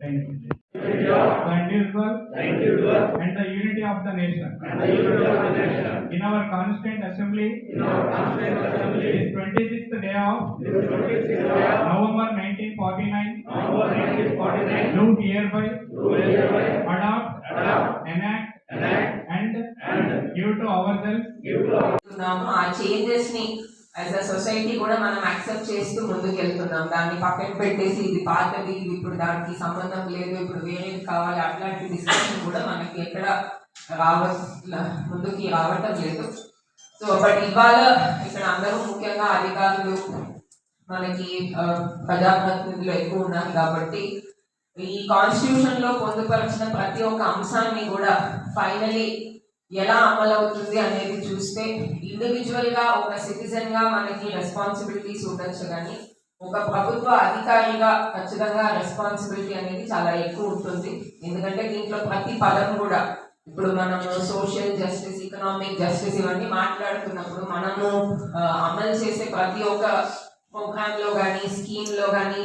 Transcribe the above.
Thank you. The individual and the unity of the nation. In our constant assembly. Is twenty-sixth day of. November nineteen forty-nine. Do hereby. Adopt. Enact. And. Give to ourselves. ఉన్నాము ఆ changes ని as a society కూడా మనం accept చేస్తూ ముందుకు వెళ్తున్నాం దాన్ని పక్కన పెట్టేసి ఇది పాతది ఇది ఇప్పుడు దానికి సంబంధం లేదు ఇప్పుడు వేరేది కావాలి అట్లాంటి డిస్కషన్ కూడా మనకి ఎక్కడ రావ ముందుకి రావటం లేదు. సో బట్ ఇవాళ ఇక్కడ అందరూ ముఖ్యంగా అధికారులు మనకి ప్రజాప్రతినిధులు ఎక్కువ ఉన్నారు కాబట్టి ఈ కాన్స్టిట్యూషన్లో పొందుపరిచిన ప్రతి ఒక్క అంశాన్ని కూడా ఫైనలీ ఎలా అమలవుతుంది అనేది చూస్తే ఇండివిజువల్గా ఒక సిటిజన్గా మనకి రెస్పాన్సిబిలిటీస్ ఉండొచ్చు కానీ ఒక ప్రభుత్వ అధికారిగా ఖచ్చితంగా రెస్పాన్సిబిలిటీ అనేది చాలా ఎక్కువ ఉంటుంది. ఎందుకంటే దీంట్లో ప్రతి పదం కూడా ఇప్పుడు మనము సోషల్ జస్టిస్ ఎకనామిక్ జస్టిస్ ఇవన్నీ మాట్లాడుతున్నప్పుడు మనము అమలు చేసే ప్రతి ఒక్క ప్రోగ్రామ్లో కానీ స్కీమ్లో కానీ